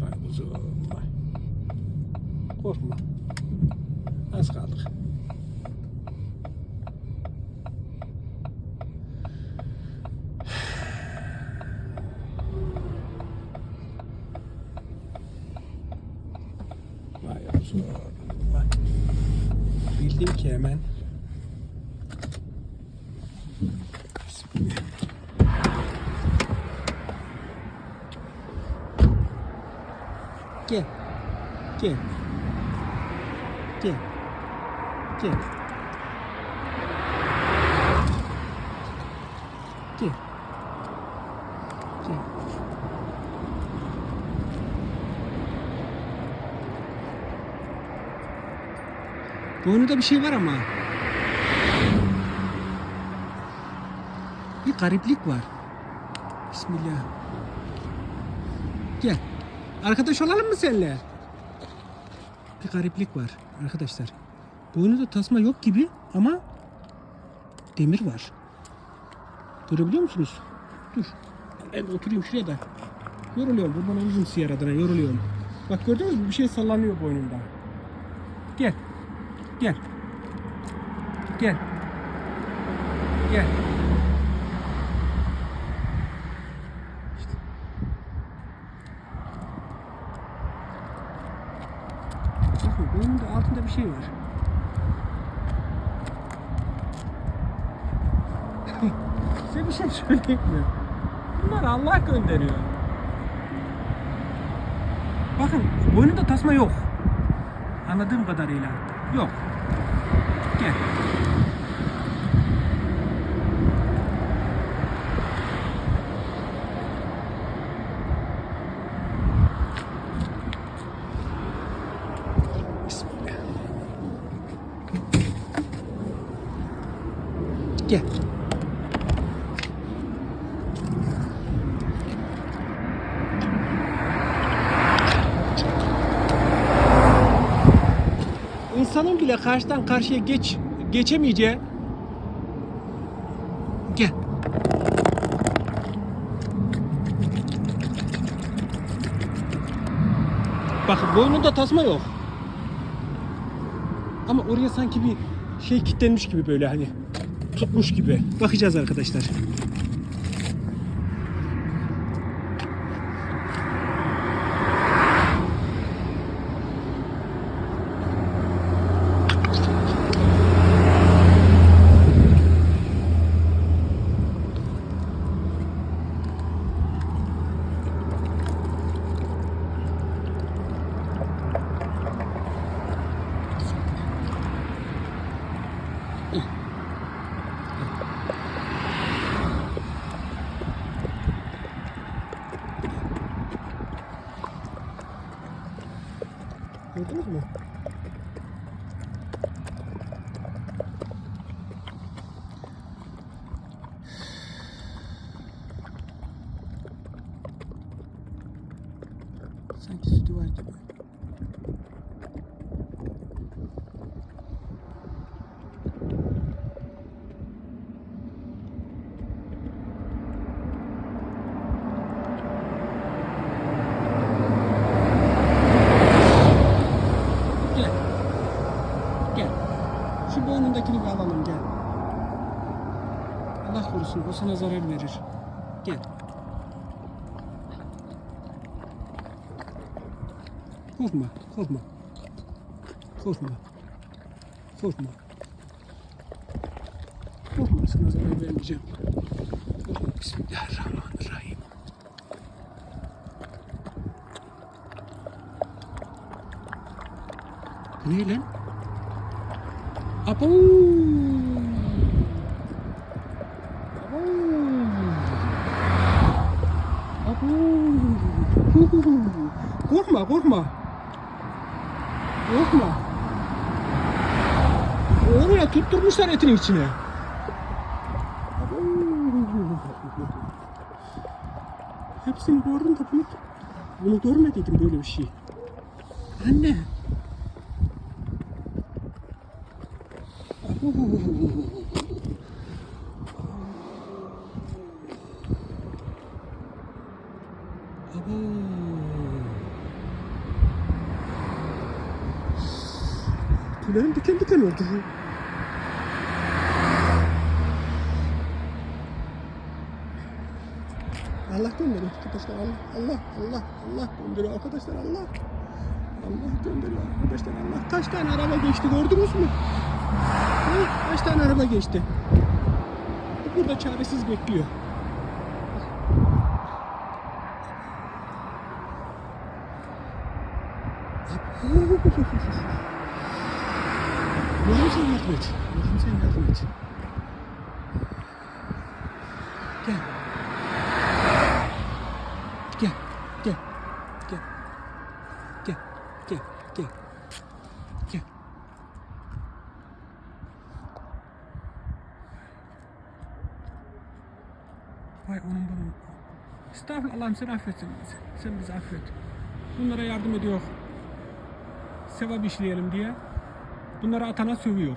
Vay kuzum vay. Korkma. Az kaldık. Vay kuzum vay. Bildim ki hemen. Bismillah. Gel. Gel. Gel. Gel. Gel. Gel. Boynunda bir şey var ama. Bir gariplik var. Bismillah. Gel. Arkadaş olalım mı seninle? Bir gariplik var arkadaşlar. Boynunda tasma yok gibi ama demir var. Görebiliyor musunuz? Dur. Ben oturayım şuraya da. Yoruluyorum. Kurban olurum siyar adına yoruluyorum. Bak gördünüz mü? Bir şey sallanıyor boynumda. Gel. Gel. Gel. Gel. İşte. Bakın boynunda altında bir şey var. Size bir şey söyleyeyim mi? Bunlar Allah gönderiyor. Bakın boynunda tasma yok. Anladığım kadarıyla. Yok. Gel. Bismillah. Gel. İnsanın bile karşıdan karşıya geç geçemeyeceği Gel. Bak boynunda tasma yok. Ama oraya sanki bir şey kilitlenmiş gibi böyle hani tutmuş gibi. Bakacağız arkadaşlar. Gördünüz mü? Sanki sütü Gel. Gel. Şu boynundakini bir alalım gel. Allah korusun o sana zarar verir. Gel. Korkma, korkma. Korkma. Korkma. Korkma sana zarar vermeyeceğim. Korkma. Bismillahirrahmanirrahim. Ne lan? Abo! Abo! Abo! Korkma, korkma. Korkma. Oraya tutturmuşlar etin içine. Abo! Hepsini gördüm de bunu, bunu görmediydim böyle bir şey. Anne. Tüylerim diken diken oldu. Allah gönderiyor arkadaşlar Allah Allah Allah Allah gönderiyor arkadaşlar Allah Allah gönderiyor arkadaşlar Allah kaç tane araba geçti gördünüz mü? Kaç tane araba geçti? Bu burada çaresiz bekliyor. Allah'ım sen yardım et. Allah'ım sen yardım et. Estağfurullah Allah'ım sen affetsin. Sen bizi affet. Bunlara yardım ediyor. Sevap işleyelim diye. Bunlara atana sövüyor.